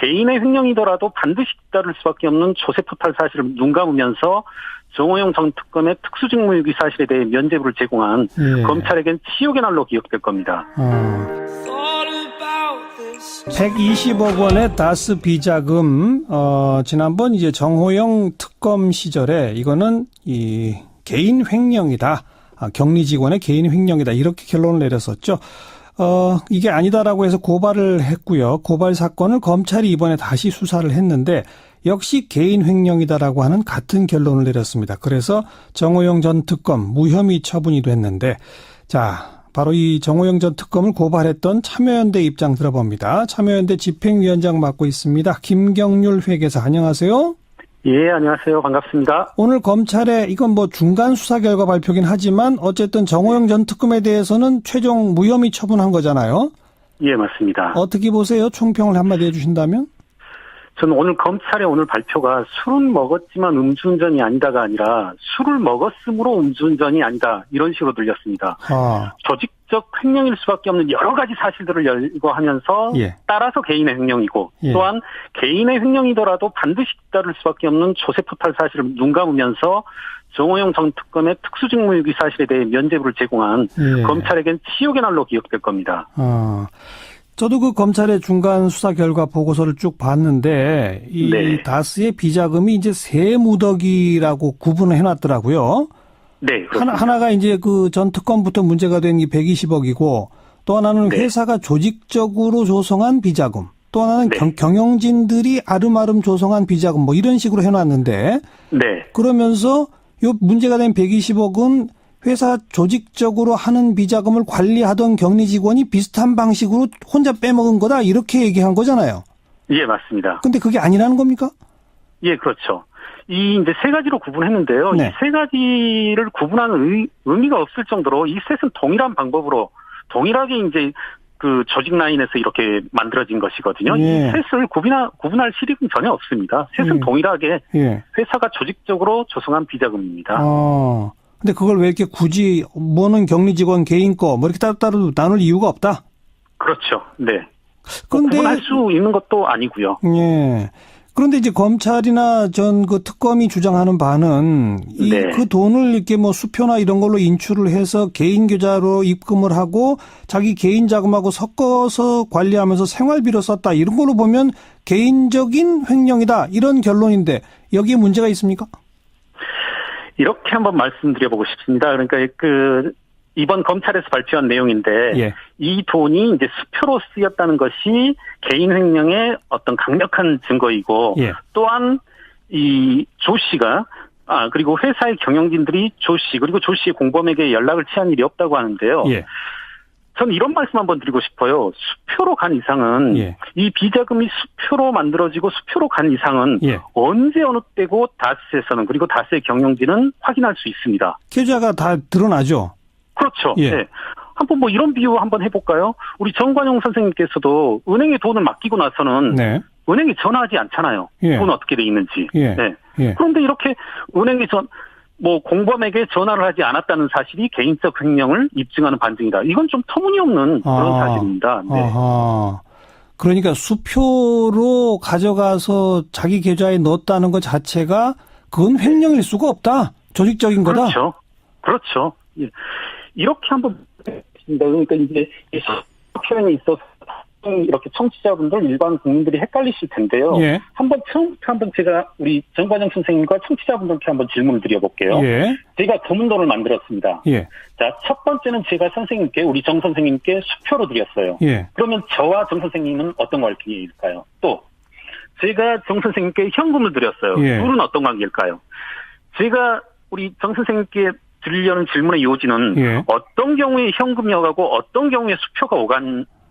개인의 횡령이더라도 반드시 뒤따를 수밖에 없는 조세포탈 사실을 눈 감으면서 정호영 전 특검의 특수직무유기 사실에 대해 면죄부를 제공한 예. 검찰에겐 치욕의 날로 기억될 겁니다. 어. 120억 원의 다스 비자금 어 지난번 이제 정호영 특검 시절에 이거는 이 개인 횡령이다. 아, 격리 직원의 개인 횡령이다. 이렇게 결론을 내렸었죠. 어 이게 아니다라고 해서 고발을 했고요. 고발 사건을 검찰이 이번에 다시 수사를 했는데 역시 개인 횡령이다라고 하는 같은 결론을 내렸습니다. 그래서 정호영 전 특검 무혐의 처분이 됐는데 자, 바로 이 정호영 전 특검을 고발했던 참여연대 입장 들어봅니다. 참여연대 집행위원장 맡고 있습니다. 김경률 회계사 안녕하세요. 예, 안녕하세요. 반갑습니다. 오늘 검찰에 이건 뭐 중간 수사 결과 발표긴 하지만 어쨌든 정호영 전 특검에 대해서는 최종 무혐의 처분한 거잖아요. 예, 맞습니다. 어떻게 보세요? 총평을 한마디 해주신다면? 저는 오늘 검찰의 오늘 발표가 술은 먹었지만 음주운전이 아니다가 아니라 술을 먹었으므로 음주운전이 아니다 이런 식으로 들렸습니다. 아, 조직적 횡령일 수밖에 없는 여러 가지 사실들을 열거하면서 예. 따라서 개인의 횡령이고 예. 또한 개인의 횡령이더라도 반드시 따를 수밖에 없는 조세포탈 사실을 눈 감으면서 정호영 전 특검의 특수직무유기 사실에 대해 면죄부를 제공한 예. 검찰에겐 치욕의 날로 기억될 겁니다. 아. 저도 그 검찰의 중간 수사 결과 보고서를 쭉 봤는데 이 네. 다스의 비자금이 이제 세 무더기라고 구분을 해놨더라고요. 네, 하나, 그렇습니다. 하나 가 이제 그 전 특검부터 문제가 된게 120억이고 또 하나는 네. 회사가 조직적으로 조성한 비자금 또 하나는 네. 경, 경영진들이 아름아름 조성한 비자금 뭐 이런 식으로 해놨는데 네, 그러면서 요 문제가 된 120억은 회사 조직적으로 하는 비자금을 관리하던 격리 직원이 비슷한 방식으로 혼자 빼먹은 거다 이렇게 얘기한 거잖아요. 예, 맞습니다. 근데 그게 아니라는 겁니까? 예, 그렇죠. 이 이제 세 가지로 구분했는데요. 네. 이세 가지를 구분하는 의, 의미가 없을 정도로 이 셋은 동일한 방법으로 동일하게 이제 그 조직 라인에서 이렇게 만들어진 것이거든요. 예. 이 셋을 구분하, 구분할 실익은 전혀 없습니다. 셋은 예. 동일하게 예. 회사가 조직적으로 조성한 비자금입니다. 어. 근데 그걸 왜 이렇게 굳이 뭐는 격리 직원 개인 거 뭐 이렇게 따로따로 나눌 이유가 없다. 그렇죠. 네. 근데 구분할 수 있는 것도 아니고요. 예. 그런데 이제 검찰이나 전 그 특검이 주장하는 바는 이 네. 그 돈을 이렇게 뭐 수표나 이런 걸로 인출을 해서 개인 계좌로 입금을 하고 자기 개인 자금하고 섞어서 관리하면서 생활비로 썼다 이런 걸로 보면 개인적인 횡령이다 이런 결론인데 여기에 문제가 있습니까? 이렇게 한번 말씀드려보고 싶습니다. 그러니까 그 이번 검찰에서 발표한 내용인데 예. 이 돈이 이제 수표로 쓰였다는 것이 개인 횡령의 어떤 강력한 증거이고 예. 또한 이 조 씨가 아 그리고 회사의 경영진들이 조 씨 그리고 조 씨의 공범에게 연락을 취한 일이 없다고 하는데요. 예. 저는 이런 말씀 한번 드리고 싶어요. 수표로 간 이상은 예. 이 비자금이 수표로 만들어지고 수표로 간 이상은 예. 언제 어느 때고 다스에서는 그리고 다스의 경영진은 확인할 수 있습니다. 계좌가 다 드러나죠. 그렇죠. 예. 네. 한번 뭐 이런 비유 한번 해볼까요? 우리 정관용 선생님께서도 은행에 돈을 맡기고 나서는 네. 은행에 전화하지 않잖아요. 예. 돈 어떻게 돼 있는지. 예. 네. 예. 그런데 이렇게 은행에 전, 뭐 공범에게 전화를 하지 않았다는 사실이 개인적 횡령을 입증하는 반증이다. 이건 좀 터무니없는 그런 아. 사실입니다. 네. 아하. 그러니까 수표로 가져가서 자기 계좌에 넣었다는 것 자체가 그건 횡령일 수가 없다. 조직적인 거다. 그렇죠. 그렇죠. 예. 이렇게 한번 그러니까 이제 이 표현에 있어서 이렇게 청취자분들 일반 국민들이 헷갈리실 텐데요. 예. 한번 처음부터 한번 제가 우리 정관영 선생님과 청취자분들께 한번 질문을 드려볼게요. 예. 제가 검문도를 만들었습니다. 예. 자, 첫 번째는 제가 선생님께 우리 정 선생님께 수표로 드렸어요. 예. 그러면 저와 정 선생님은 어떤 관계일까요? 또 제가 정 선생님께 현금을 드렸어요. 예. 둘은 어떤 관계일까요? 제가 우리 정 선생님께 드리려는 질문의 요지는 예. 어떤 경우에 현금이 오가고 어떤 경우에 수표가 오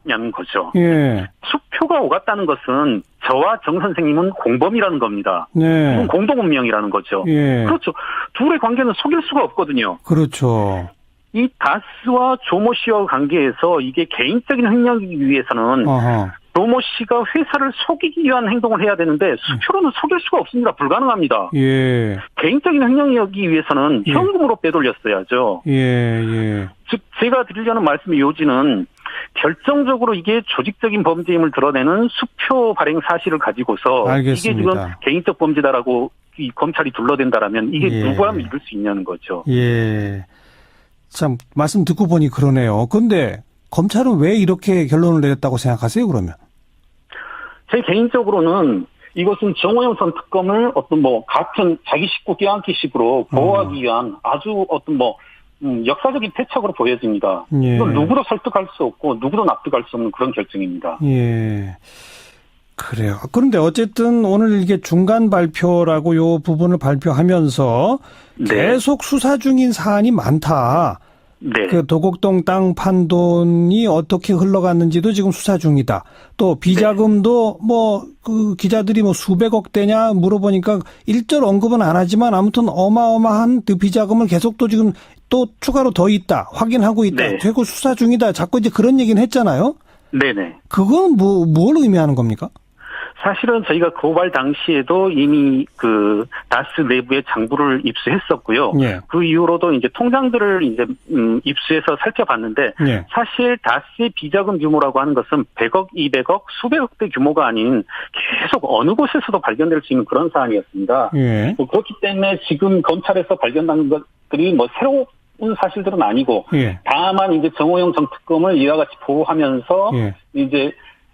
갔냐는 거죠. 예. 수표가 오갔다는 것은 저와 정 선생님은 공범이라는 겁니다. 네. 이건 공동 운명이라는 거죠. 예. 그렇죠. 둘의 관계는 속일 수가 없거든요. 그렇죠. 이 다스와 조모 씨와 관계에서 이게 개인적인 횡령이기 위해서는 어허. 조모 씨가 회사를 속이기 위한 행동을 해야 되는데 수표로는 속일 수가 없습니다. 불가능합니다. 예. 개인적인 횡령이기 위해서는 예. 현금으로 빼돌렸어야죠. 예. 예. 즉 제가 드리려는 말씀의 요지는 결정적으로 이게 조직적인 범죄임을 드러내는 수표 발행 사실을 가지고서 알겠습니다. 이게 지금 개인적 범죄다라고 이 검찰이 둘러댄다라면 이게 예. 누구야 믿을 수 있냐는 거죠. 예. 참, 말씀 듣고 보니 그러네요. 근데 검찰은 왜 이렇게 결론을 내렸다고 생각하세요, 그러면? 제 개인적으로는 이것은 정호영 전 특검을 어떤 뭐 같은 자기 식구 껴안기식으로 보호하기 위한 아주 어떤 뭐 음, 역사적인 패착으로 보여집니다. 예. 이건 누구도 설득할 수 없고 누구도 납득할 수 없는 그런 결정입니다. 예. 그래요. 그런데 어쨌든 오늘 이게 중간 발표라고 요 부분을 발표하면서 네. 계속 수사 중인 사안이 많다. 네. 그 도곡동 땅 판돈이 어떻게 흘러갔는지도 지금 수사 중이다. 또 비자금도 뭐그 기자들이 뭐 수백억 대냐 물어보니까 일절 언급은 안 하지만 아무튼 어마어마한 그 비자금을 계속 또 지금 또 추가로 더 있다. 확인하고 있다. 네. 되고 수사 중이다. 자꾸 이제 그런 얘기는 했잖아요. 네네. 그건 뭐, 뭘 의미하는 겁니까? 사실은 저희가 고발 당시에도 이미 그 다스 내부의 장부를 입수했었고요. 예. 그 이후로도 이제 통장들을 이제 음, 입수해서 살펴봤는데 예. 사실 다스의 비자금 규모라고 하는 것은 100억, 200억, 수백억대 규모가 아닌 계속 어느 곳에서도 발견될 수 있는 그런 사안이었습니다. 예. 뭐 그렇기 때문에 지금 검찰에서 발견한 것들이 뭐 새로운 사실들은 아니고 예. 다만 이제 정호영 전 특검을 이와 같이 보호하면서 예. 이제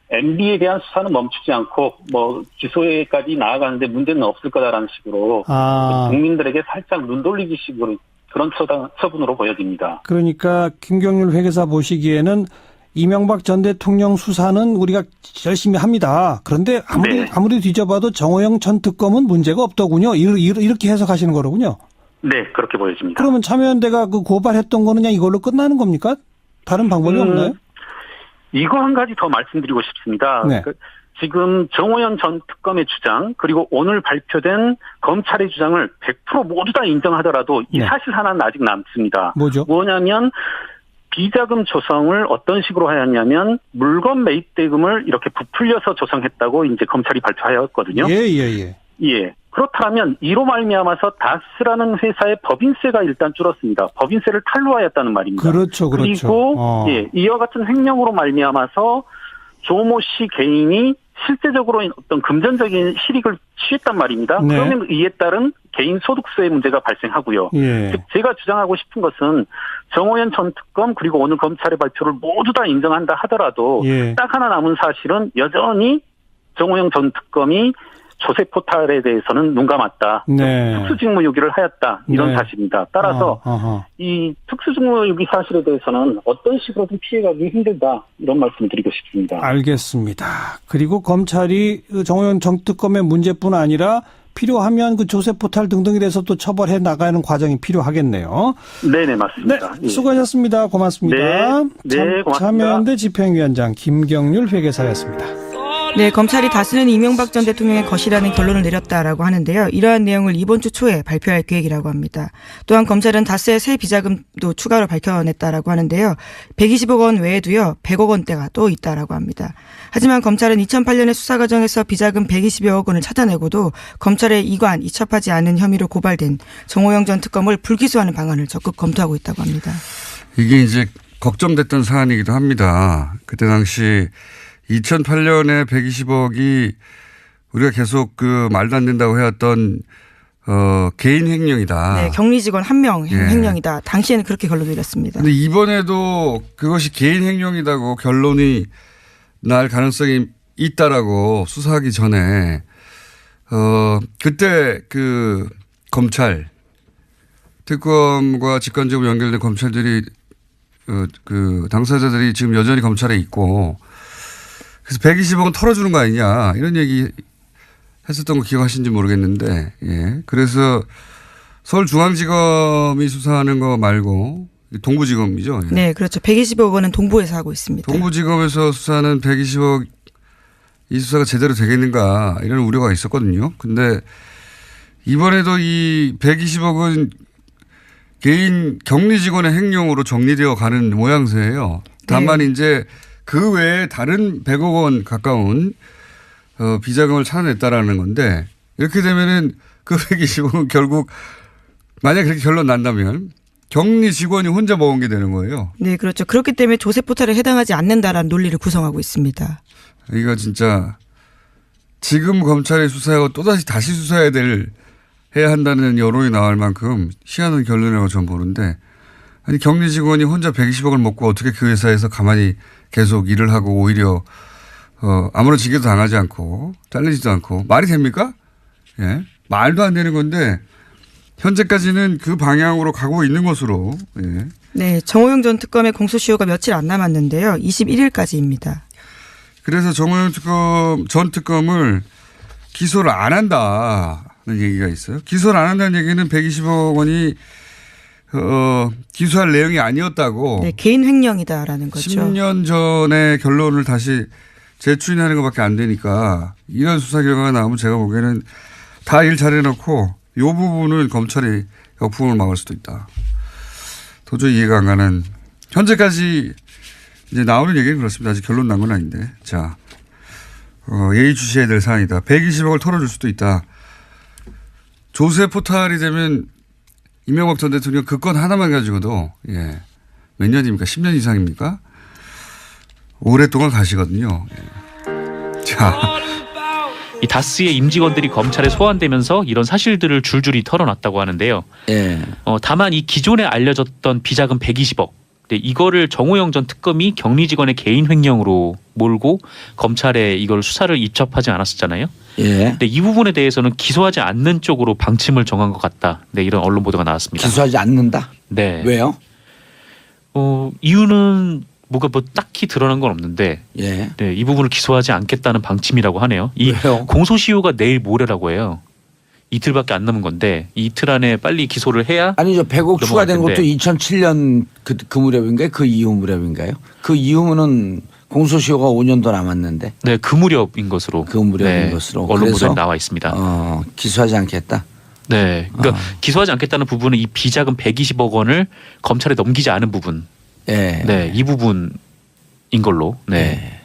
MB에 대한 수사는 멈추지 않고 뭐 기소에까지 나아가는데 문제는 없을 거다라는 식으로 아. 국민들에게 살짝 눈 돌리기 식으로 그런 처다, 처분으로 보여집니다. 그러니까 김경률 회계사 보시기에는 이명박 전 대통령 수사는 우리가 열심히 합니다. 그런데 아무리 네. 아무리 뒤져봐도 정호영 전 특검은 문제가 없더군요. 이렇게 해석하시는 거로군요. 네, 그렇게 보여집니다. 그러면 참여연대가 그 고발했던 거는 그냥 이걸로 끝나는 겁니까? 다른 방법이 음, 없나요? 이거 한 가지 더 말씀드리고 싶습니다. 네. 그 지금 정호연 전 특검의 주장 그리고 오늘 발표된 검찰의 주장을 100% 모두 다 인정하더라도 이 네. 사실 하나는 아직 남습니다. 뭐죠? 뭐냐면 비자금 조성을 어떤 식으로 하였냐면 물건 매입 대금을 이렇게 부풀려서 조성했다고 이제 검찰이 발표하였거든요. 예, 예, 예. 예. 그렇다면 이로 말미암아서 다스라는 회사의 법인세가 일단 줄었습니다. 법인세를 탈루하였다는 말입니다. 그렇죠, 그렇죠. 그리고 어. 예, 이와 같은 횡령으로 말미암아서 조모 씨 개인이 실제적으로 어떤 금전적인 실익을 취했단 말입니다. 네. 그러면 이에 따른 개인 소득세의 문제가 발생하고요. 예. 즉 제가 주장하고 싶은 것은 정호연 전 특검 그리고 오늘 검찰의 발표를 모두 다 인정한다 하더라도 예. 딱 하나 남은 사실은 여전히 정호영 전 특검이 조세 포탈에 대해서는 눈 감았다. 네. 특수직무유기를 하였다. 이런 네. 사실입니다. 따라서 어, 어허. 이 특수직무유기 사실에 대해서는 어떤 식으로든 피해가기 힘들다. 이런 말씀 드리고 싶습니다. 알겠습니다. 그리고 검찰이 그 정호영 정특검의 문제뿐 아니라 필요하면 그 조세 포탈 등등에 대해서 또 처벌해 나가는 과정이 필요하겠네요. 네네, 네, 맞습니다. 예. 수고하셨습니다. 고맙습니다. 네, 네, 참- 고맙습니다. 참여연대 집행위원장 김경률 회계사였습니다. 네, 검찰이 다스는 이명박 전 대통령의 것이라는 결론을 내렸다라고 하는데요. 이러한 내용을 이번 주 초에 발표할 계획이라고 합니다. 또한 검찰은 다스의 새 비자금도 추가로 밝혀냈다라고 하는데요. 120억 원 외에도요, 100억 원대가 또 있다라고 합니다. 하지만 검찰은 2008년의 수사 과정에서 비자금 120여억 원을 찾아내고도 검찰의 이관, 이첩하지 않은 혐의로 고발된 정호영 전 특검을 불기소하는 방안을 적극 검토하고 있다고 합니다. 이게 이제 걱정됐던 사안이기도 합니다. 그때 당시 2008년에 120억이 우리가 계속 그 말도 안 된다고 해왔던 어 개인 횡령이다. 네, 격리 직원 한명 예. 횡령이다. 당시에는 그렇게 결론 내렸습니다. 근데 이번에도 그것이 개인 횡령이다고 결론이 날 가능성이 있다라고 수사하기 전에 어 그때 그 검찰 특검과 직관적으로 연결된 검찰들이 어, 그 당사자들이 지금 여전히 검찰에 있고 그래서 120억은 털어주는 거 아니냐 이런 얘기 했었던 거 기억하시는지 모르겠는데 예 그래서 서울중앙지검이 수사하는 거 말고 동부지검이죠. 예. 네, 그렇죠. 120억 원은 동부에서 하고 있습니다. 동부지검에서 수사는 120억 이 수사가 제대로 되겠는가 이런 우려가 있었거든요. 근데 이번에도 이 120억은 개인 격리 직원의 행령으로 정리되어 가는 모양새예요. 다만 네. 이제 그 외에 다른 100억 원 가까운 어, 비자금을 찾아냈다라는 건데 이렇게 되면은 그 120억은 결국 만약 그렇게 결론 난다면 격리 직원이 혼자 먹은 게 되는 거예요. 네, 그렇죠. 그렇기 때문에 조세 포탈에 해당하지 않는다라는 논리를 구성하고 있습니다. 이거 진짜 지금 검찰이 수사하고 또다시 다시 수사해야 될 해야 한다는 여론이 나올 만큼 희한한 결론이라고 저는 보는데 아니 격리 직원이 혼자 120억을 먹고 어떻게 그 회사에서 가만히 계속 일을 하고 오히려 어 아무런 징계도 당하지 않고 잘리지도 않고 말이 됩니까? 예 말도 안 되는 건데 현재까지는 그 방향으로 가고 있는 것으로 예. 네, 정호영 전 특검의 공소시효가 며칠 안 남았는데요. 21일까지입니다. 그래서 정호영 특검 전 특검을 기소를 안 한다는 얘기가 있어요. 기소를 안 한다는 얘기는 120억 원이 어, 기소할 내용이 아니었다고 네, 개인 횡령이다라는 거죠. 10년 전에 결론을 다시 재추인하는 것밖에 안 되니까 이런 수사 결과가 나오면 제가 보기에는 다 일 잘해놓고 이 부분은 검찰이 역풍을 막을 수도 있다. 도저히 이해가 안 가는 현재까지 이제 나오는 얘기는 그렇습니다. 아직 결론 난 건 아닌데. 자, 어, 예의주시해야 될 사안이다. 120억을 털어줄 수도 있다. 조세 포탈이 되면 이명박 전 대통령 그 건 하나만 가지고도 예. 몇 년입니까? 10년 이상입니까? 오랫동안 가시거든요. 예. 자, 이 다스의 임직원들이 검찰에 소환되면서 이런 사실들을 줄줄이 털어놨다고 하는데요. 예. 어, 다만 이 기존에 알려졌던 비자금 120억. 네, 이거를 정호영 전 특검이 격리 직원의 개인 횡령으로 몰고 검찰에 이걸 수사를 입첩하지 않았었잖아요. 예. 근데 이 부분에 대해서는 기소하지 않는 쪽으로 방침을 정한 것 같다. 네, 이런 언론 보도가 나왔습니다. 기소하지 않는다. 네. 왜요? 어, 이유는 뭐가 뭐 딱히 드러난 건 없는데 예. 네, 이 부분을 기소하지 않겠다는 방침이라고 하네요. 이 왜요? 공소시효가 내일 모레라고 해요. 이틀밖에 안 남은 건데 이 이틀 안에 빨리 기소를 해야 아니죠. 100억 추가된 것도 텐데. 2007년 그, 그 무렵인가요? 그 이후 무렵인가요? 그 이후는 공소시효가 5년도 남았는데 네, 그 무렵인 것으로 그 무렵인 것으로. 언론 보도에 나와 있습니다. 어, 기소하지 않겠다. 네, 그러니까 아. 기소하지 않겠다는 부분은 이 비자금 120억 원을 검찰에 넘기지 않은 부분, 예. 네, 이 부분인 걸로, 네, 예.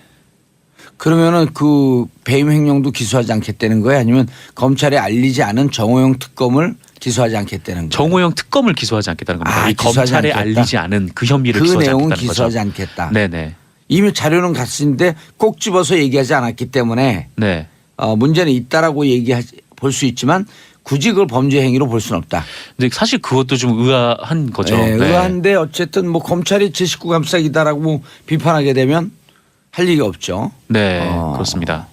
그러면은 그 배임 횡령도 기소하지 않겠다는 거예요? 아니면 검찰에 알리지 않은 정호영 특검을 기소하지 않겠다는 거예요? 정호영 특검을 기소하지 않겠다는 겁니다. 아, 이 기소하지 검찰에 않겠다. 알리지 않은 그 혐의를 그 기소하지 내용은 않겠다는 기소하지 거죠. 않겠다. 네, 네, 이미 자료는 갔는데 꼭 집어서 얘기하지 않았기 때문에 네. 어, 문제는 있다라고 얘기할 볼수 있지만 굳이 그걸 범죄 행위로 볼 수는 없다. 근데 사실 그것도 좀 의아한 거죠. 예, 네. 의아한데 어쨌든 뭐 검찰이 제 식구 감싸기다라고 비판하게 되면 할 얘기 없죠. 네, 어. 그렇습니다.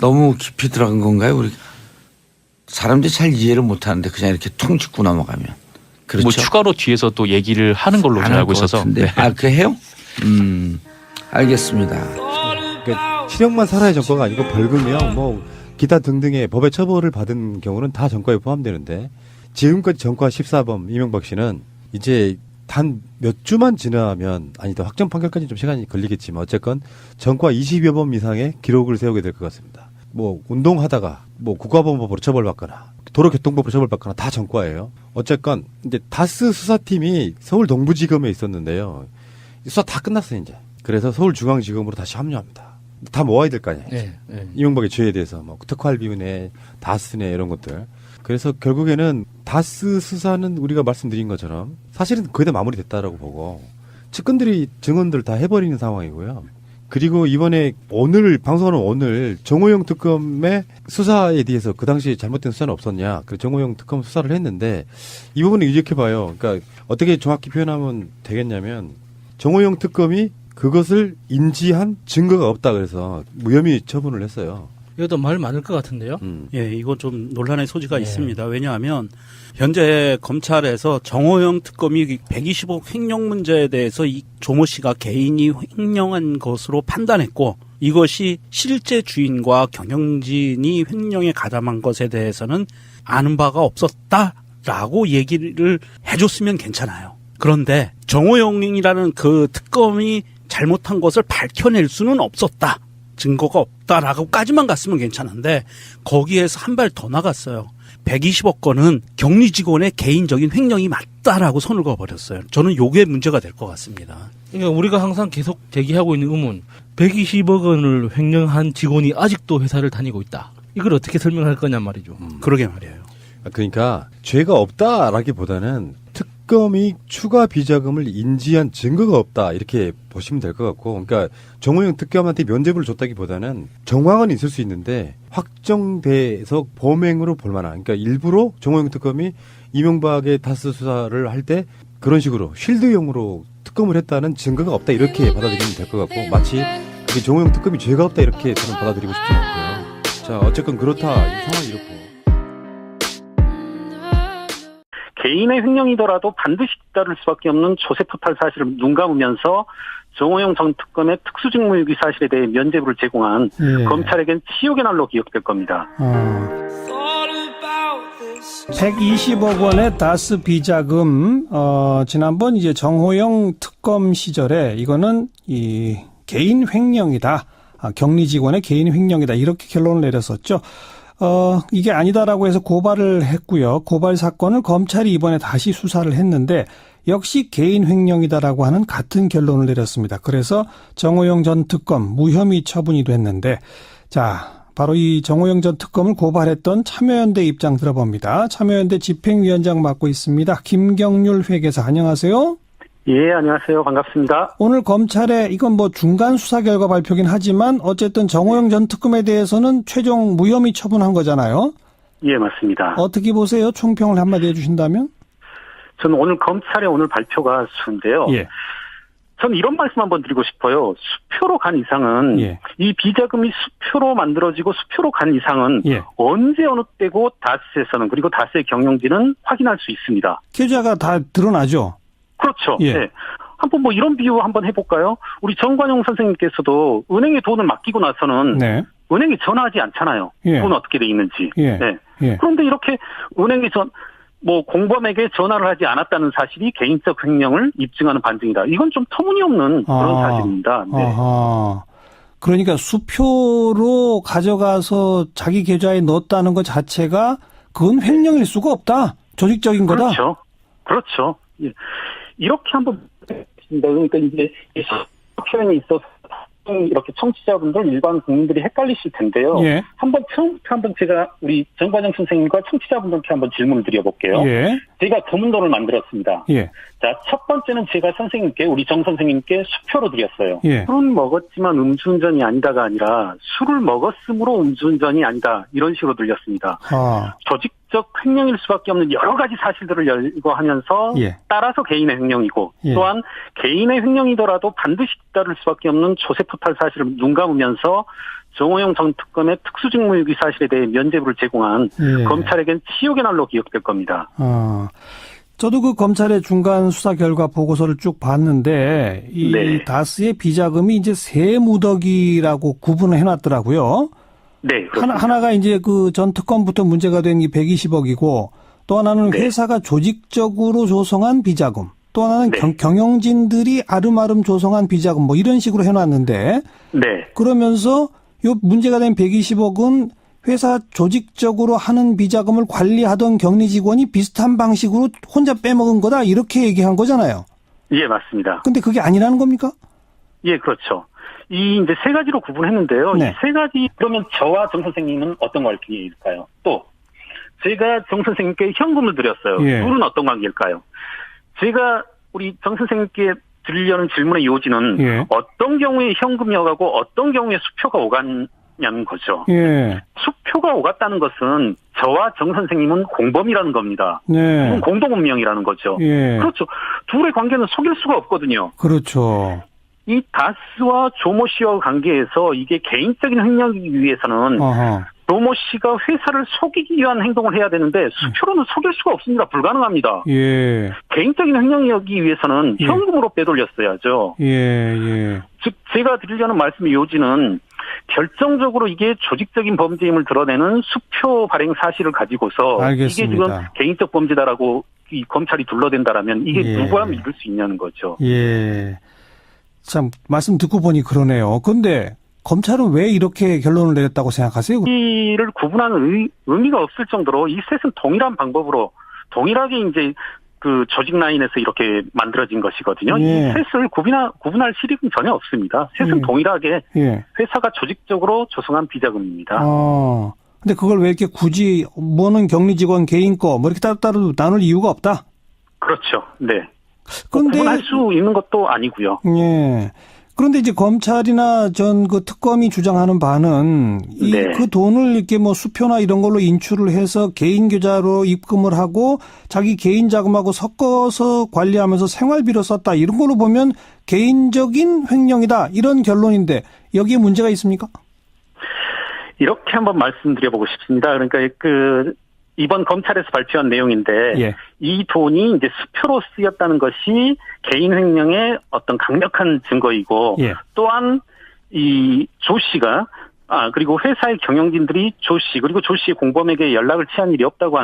너무 깊이 들어간 건가요? 우리 사람들이 잘 이해를 못 하는데 그냥 이렇게 통 짚고 넘어가면 그렇죠. 뭐 추가로 뒤에서 또 얘기를 하는 걸로 안 제가 할 알고 것 있어서. 같은데. 네. 아, 그 해요? 음, 알겠습니다. 그러니까 실형만 살아야 전과가 아니고 벌금이요, 뭐 기타 등등의 법의 처벌을 받은 경우는 다 전과에 포함되는데 지금까지 전과 14범 이명박 씨는 이제 단 몇 주만 지나면 아니다 확정 판결까지 좀 시간이 걸리겠지만 어쨌건 전과 20여 범 이상의 기록을 세우게 될 것 같습니다. 뭐 운동하다가 뭐 국가보안법으로 처벌받거나 도로교통법으로 처벌받거나 다 전과예요. 어쨌건 이제 다스 수사팀이 서울 동부지검에 있었는데요. 수사 다 끝났어요 이제. 그래서 서울중앙지검으로 다시 합류합니다. 다 모아야 될 거 아니에요. 네, 네. 이명박의 죄에 대해서 뭐 특활비운에 다스네 이런 것들. 그래서 결국에는 다스 수사는 우리가 말씀드린 것처럼 사실은 거의 다 마무리됐다라고 보고 측근들이 증언들 다 해버리는 상황이고요. 그리고 이번에 오늘 방송하는 오늘 정호영 특검의 수사에 대해서 그 당시에 잘못된 수사는 없었냐? 그 정호영 특검 수사를 했는데 이 부분을 이렇게 봐요. 그러니까 어떻게 정확히 표현하면 되겠냐면 정호영 특검이 그것을 인지한 증거가 없다 그래서 무혐의 처분을 했어요. 이것도 말 많을 것 같은데요. 음. 예, 이거 좀 논란의 소지가 네. 있습니다. 왜냐하면 현재 검찰에서 정호영 특검이 120억 횡령 문제에 대해서 이 조모 씨가 개인이 횡령한 것으로 판단했고 이것이 실제 주인과 경영진이 횡령에 가담한 것에 대해서는 아는 바가 없었다라고 얘기를 해줬으면 괜찮아요. 그런데 정호영이라는 그 특검이 잘못한 것을 밝혀낼 수는 없었다. 증거가 없다라고까지만 갔으면 괜찮은데 거기에서 한 발 더 나갔어요. 120억 건은 격리 직원의 개인적인 횡령이 맞다라고 손을 그어버렸어요. 저는 요게 문제가 될 것 같습니다. 그러니까 우리가 항상 계속 제기하고 있는 의문. 120억 원을 횡령한 직원이 아직도 회사를 다니고 있다. 이걸 어떻게 설명할 거냐 말이죠. 그러게 말이에요. 그러니까 죄가 없다라기보다는 특검이 추가 비자금을 인지한 증거가 없다 이렇게 보시면 될 것 같고, 그러니까 정호영 특검한테 면죄부를 줬다기보다는 정황은 있을 수 있는데 확정돼서 범행으로 볼 만한, 그러니까 일부러 정호영 특검이 이명박의 다스 수사를 할 때 그런 식으로 쉴드용으로 특검을 했다는 증거가 없다 이렇게 받아들이면 될 것 같고, 마치 정호영 특검이 죄가 없다 이렇게 저는 받아들이고 싶지 않고요. 자, 어쨌건 그렇다 이 상황이 이렇고. 개인의 횡령이더라도 반드시 따를 수밖에 없는 조세포탈 사실을 눈 감으면서 정호영 전 특검의 특수직무유기 사실에 대해 면죄부를 제공한 예. 검찰에겐 치욕의 날로 기억될 겁니다. 어. 120억 원의 다스 비자금 어 지난번 이제 정호영 특검 시절에 이거는 이 개인 횡령이다. 아, 격리 직원의 개인 횡령이다. 이렇게 결론을 내렸었죠. 어 이게 아니다라고 해서 고발을 했고요. 고발 사건을 검찰이 이번에 다시 수사를 했는데 역시 개인 횡령이다라고 하는 같은 결론을 내렸습니다. 그래서 정호영 전 특검 무혐의 처분이 됐는데 자, 바로 이 정호영 전 특검을 고발했던 참여연대 입장 들어봅니다. 참여연대 집행위원장 맡고 있습니다. 김경률 회계사 안녕하세요. 예, 안녕하세요. 반갑습니다. 오늘 검찰에 이건 뭐 중간 수사 결과 발표긴 하지만 어쨌든 정호영 전 특검에 대해서는 최종 무혐의 처분한 거잖아요. 예, 맞습니다. 어떻게 보세요? 총평을 한마디 해주신다면? 저는 오늘 검찰의 오늘 발표가 수인데요. 예. 저는 이런 말씀 한번 드리고 싶어요. 수표로 간 이상은 예. 이 비자금이 수표로 만들어지고 수표로 간 이상은 예. 언제 어느 때고 다스에서는 그리고 다스의 경영진은 확인할 수 있습니다. 계좌가 다 드러나죠. 그렇죠. 예. 네. 한번 뭐 이런 비유 한번 해볼까요? 우리 정관용 선생님께서도 은행에 돈을 맡기고 나서는 네. 은행에 전화하지 않잖아요. 예. 돈 어떻게 돼 있는지. 예. 네. 예. 그런데 이렇게 은행에 전, 뭐 공범에게 전화를 하지 않았다는 사실이 개인적 횡령을 입증하는 반증이다. 이건 좀 터무니없는 그런 아. 사실입니다. 네. 아하. 그러니까 수표로 가져가서 자기 계좌에 넣었다는 것 자체가 그건 횡령일 수가 없다. 조직적인 거다. 그렇죠. 그렇죠. 예. 이렇게 한번 보겠습니다. 그러니까 이제 이 표현이 있어서 이렇게 청취자분들 일반 국민들이 헷갈리실 텐데요. 예. 한번 처음부터 한번 제가 우리 정관영 선생님과 청취자분들께 한번 질문을 드려볼게요. 예. 제가 검은도를 만들었습니다. 예. 자, 첫 번째는 제가 선생님께, 우리 정 선생님께 수표로 드렸어요. 예. 술은 먹었지만 음주운전이 아니다가 아니라 술을 먹었으므로 음주운전이 아니다. 이런 식으로 들렸습니다. 아. 조직적 횡령일 수밖에 없는 여러 가지 사실들을 열거하면서 예. 따라서 개인의 횡령이고 예. 또한 개인의 횡령이더라도 반드시 따를 수밖에 없는 조세포탈 사실을 눈 감으면서 정호영 전 특검의 특수직무유기 사실에 대해 면죄부를 제공한 예. 검찰에겐 치욕의 날로 기억될 겁니다. 아. 저도 그 검찰의 중간 수사 결과 보고서를 쭉 봤는데 이 네. 다스의 비자금이 이제 세 무더기라고 구분을 해놨더라고요. 네, 하나, 그렇습니다. 하나 가 이제 그 전 특검부터 문제가 된 이 120억이고 또 하나는 네. 회사가 조직적으로 조성한 비자금 또 하나는 네. 경, 경영진들이 아름아름 조성한 비자금 뭐 이런 식으로 해놨는데 네, 그러면서 요 문제가 된 120억은 회사 조직적으로 하는 비자금을 관리하던 격리 직원이 비슷한 방식으로 혼자 빼먹은 거다 이렇게 얘기한 거잖아요. 예, 맞습니다. 근데 그게 아니라는 겁니까? 예, 그렇죠. 이 이제 세 가지로 구분했는데요. 네. 이세 가지 그러면 저와 정 선생님은 어떤 관계일까요? 또 제가 정 선생님께 현금을 드렸어요. 예. 둘은 어떤 관계일까요? 제가 우리 정 선생님께 드리려는 질문의 요지는 예. 어떤 경우에 현금이 오가고 어떤 경우에 수표가 오갔냐는 거죠. 예. 수표가 오갔다는 것은 저와 정 선생님은 공범이라는 겁니다. 네. 공동 운명이라는 거죠. 예. 그렇죠. 둘의 관계는 속일 수가 없거든요. 그렇죠. 이 다스와 조모 씨와 관계에서 이게 개인적인 횡령이기 위해서는 어허. 조모 씨가 회사를 속이기 위한 행동을 해야 되는데 수표로는 속일 수가 없습니다. 불가능합니다. 예. 개인적인 횡령이기 위해서는 예. 현금으로 빼돌렸어야죠. 예, 예. 즉 제가 드리려는 말씀의 요지는 결정적으로 이게 조직적인 범죄임을 드러내는 수표 발행 사실을 가지고서 알겠습니다. 이게 지금 개인적 범죄다라고 이 검찰이 둘러댄다라면 이게 예. 누가 믿을 수 있냐는 거죠. 예. 참, 말씀 듣고 보니 그러네요. 근데 검찰은 왜 이렇게 결론을 내렸다고 생각하세요? 이를 구분하는 의, 의미 가 없을 정도로 이 셋은 동일한 방법으로 동일하게 이제 그 조직 라인에서 이렇게 만들어진 것이거든요. 예. 이 셋을 구분하, 구분할 실익은 전혀 없습니다. 셋은 예. 동일하게 예. 회사가 조직적으로 조성한 비자금입니다. 어, 근데 그걸 왜 이렇게 굳이 뭐는 격리 직원 개인 거 뭐 이렇게 따로따로 나눌 이유가 없다. 그렇죠. 네. 그런데 구분할 수 있는 것도 아니고요. 예. 그런데 이제 검찰이나 전 그 특검이 주장하는 바는 이 네. 그 돈을 이렇게 뭐 수표나 이런 걸로 인출을 해서 개인 계좌로 입금을 하고 자기 개인 자금하고 섞어서 관리하면서 생활비로 썼다 이런 걸로 보면 개인적인 횡령이다 이런 결론인데 여기에 문제가 있습니까? 이렇게 한번 말씀드려보고 싶습니다. 그러니까 그 이번 검찰에서 발표한 내용인데 예. 이 돈이 이제 수표로 쓰였다는 것이 개인 횡령의 어떤 강력한 증거이고 예. 또한 이 조 씨가 아 그리고 회사의 경영진들이 조 씨 그리고 조 씨의 공범에게 연락을 취한 일이 없다고